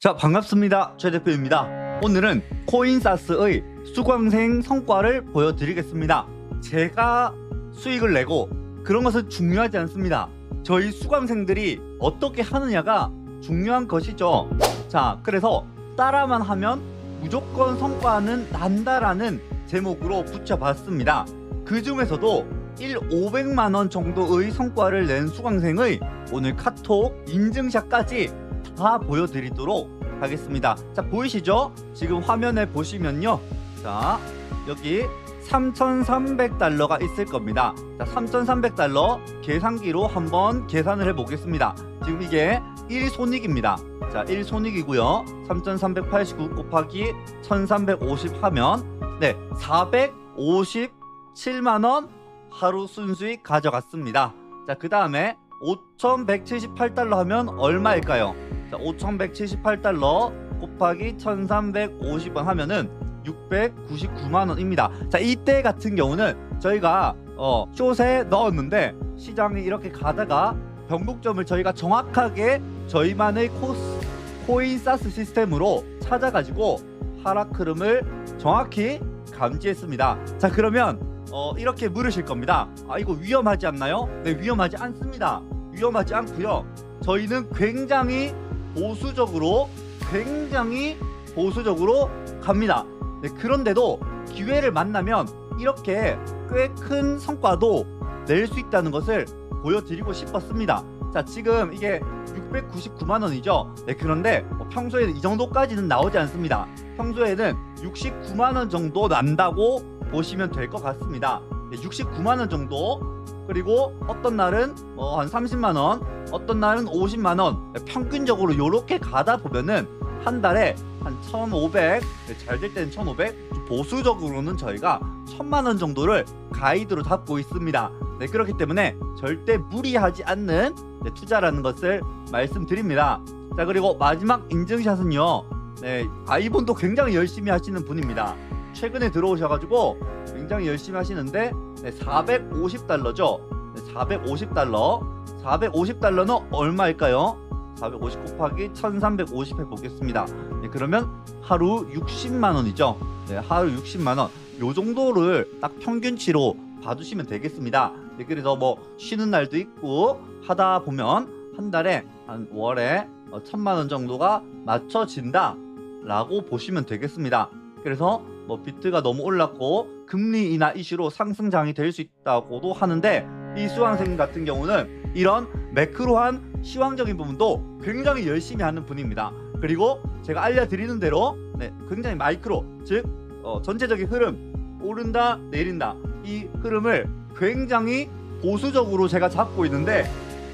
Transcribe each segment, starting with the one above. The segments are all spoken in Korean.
자 반갑습니다. 최 대표입니다. 오늘은 코인사스의 수강생 성과를 보여드리겠습니다. 제가 수익을 내고 그런 것은 중요하지 않습니다. 저희 수강생들이 어떻게 하느냐가 중요한 것이죠. 자 그래서 따라만 하면 무조건 성과는 난다라는 제목으로 붙여봤습니다. 그 중에서도 1 500만원 정도의 성과를 낸 수강생의 오늘 카톡 인증샷까지 다 보여드리도록 하겠습니다. 자, 보이시죠? 지금 화면에 보시면요. 자, 여기 3,300달러가 있을 겁니다. 자, 3,300달러 계산기로 한번 계산을 해 보겠습니다. 지금 이게 1손익입니다. 자, 1손익이고요. 3,389 곱하기 1,350 하면 네, 457만 원 하루 순수익 가져갔습니다. 자, 그 다음에 5,178달러 하면 얼마일까요? 자, 5,178달러 곱하기 1,350원 하면은 699만 원입니다. 자, 이때 같은 경우는 저희가 어, 숏에 넣었는데 시장이 이렇게 가다가 변곡점을 저희가 정확하게 저희만의 코스 코인 사스 시스템으로 찾아가지고 하락 흐름을 정확히 감지했습니다. 자, 그러면 어, 이렇게 물으실 겁니다. 아, 이거 위험하지 않나요? 네, 위험하지 않습니다. 위험하지 않고요. 저희는 굉장히 보수적으로 굉장히 보수적으로 갑니다. 네, 그런데도 기회를 만나면 이렇게 꽤 큰 성과도 낼 수 있다는 것을 보여드리고 싶었습니다. 자, 지금 이게 699만 원이죠. 네, 그런데 뭐 평소에는 이 정도까지는 나오지 않습니다. 평소에는 69만 원 정도 난다고 보시면 될 것 같습니다. 네, 69만 원 정도 그리고 어떤 날은 뭐 한 30만 원, 어떤 날은 50만 원. 네, 평균적으로 요렇게 가다 보면은 한 달에 한 1,500, 잘 될 때는 1,500, 좀 보수적으로는 저희가 1,000만 원 정도를 가이드로 잡고 있습니다. 네, 그렇기 때문에 절대 무리하지 않는 네, 투자라는 것을 말씀드립니다. 자, 그리고 마지막 인증샷은요. 네, 아이분도 굉장히 열심히 하시는 분입니다. 최근에 들어오셔가지고 굉장히 열심히 하시는데 네, 450달러죠. 네, 450달러. 450달러는 얼마일까요? 450 곱하기 1350 해보겠습니다. 네, 그러면 하루 60만 원이죠. 네, 하루 60만 원. 요 정도를 딱 평균치로 봐주시면 되겠습니다. 네, 그래서 뭐 쉬는 날도 있고 하다 보면 한 달에 한 월에 어, 천만 원 정도가 맞춰진다. 라고 보시면 되겠습니다. 그래서 뭐 비트가 너무 올랐고 금리 인하 이슈로 상승장이 될 수 있다고도 하는데 이 수강생 같은 경우는 이런 매크로한 시황적인 부분도 굉장히 열심히 하는 분입니다. 그리고 제가 알려드리는 대로 네, 굉장히 마이크로 즉 어, 전체적인 흐름 오른다 내린다 이 흐름을 굉장히 보수적으로 제가 잡고 있는데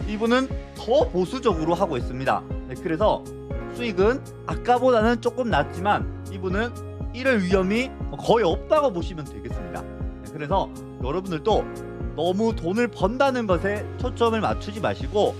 이분은 더 보수적으로 하고 있습니다. 네, 그래서 수익은 아까보다는 조금 낮지만 이분은 이럴 위험이 거의 없다고 보시면 되겠습니다. 네, 그래서 여러분들도 너무 돈을 번다는 것에 초점을 맞추지 마시고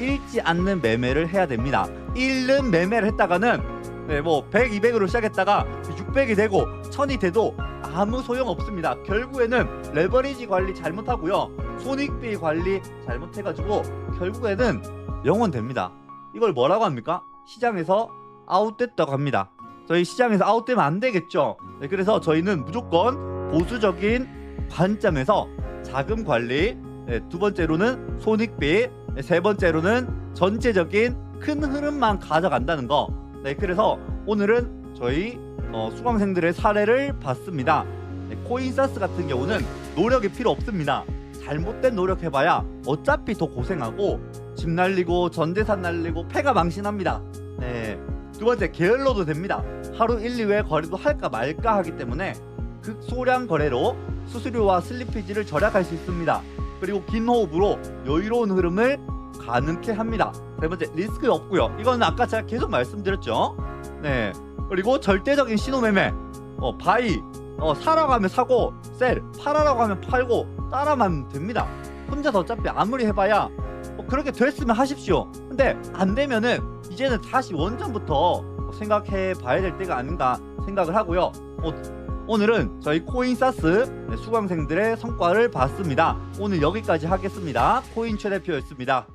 잃지 않는 매매를 해야 됩니다. 잃는 매매를 했다가는 네, 뭐 100, 200으로 시작했다가 600이 되고 1000이 돼도 아무 소용 없습니다. 결국에는 레버리지 관리 잘못하고요. 손익비 관리 잘못해가지고 결국에는 영원 됩니다. 이걸 뭐라고 합니까? 시장에서 아웃됐다고 합니다. 저희 시장에서 아웃되면 안 되겠죠. 네, 그래서 저희는 무조건 보수적인 관점에서 자금 관리, 네, 두 번째로는 손익비, 네, 세 번째로는 전체적인 큰 흐름만 가져간다는 거. 네, 그래서 오늘은 저희 어, 수강생들의 사례를 봤습니다. 네, 코인사스 같은 경우는 노력이 필요 없습니다. 잘못된 노력해봐야 어차피 더 고생하고 집 날리고 전재산 날리고 폐가 망신합니다. 네. 두 번째 게을러도 됩니다. 하루 1, 2회 거래도 할까 말까 하기 때문에 극소량 거래로 수수료와 슬리피지를 절약할 수 있습니다. 그리고 긴 호흡으로 여유로운 흐름을 가능케 합니다. 세 번째 리스크 없고요. 이건 아까 제가 계속 말씀드렸죠. 네. 그리고 절대적인 신호 매매. 어, 바이. 어, 사라고 하면 사고, 셀. 팔아라고 하면 팔고 따라만 됩니다. 혼자서 어차피 아무리 해봐야 뭐 그렇게 됐으면 하십시오. 근데 안 되면은 이제는 다시 원전부터 생각해 봐야 될 때가 아닌가 생각을 하고요. 어, 오늘은 저희 코인사스 수강생들의 성과를 봤습니다. 오늘 여기까지 하겠습니다. 코인 최 대표였습니다.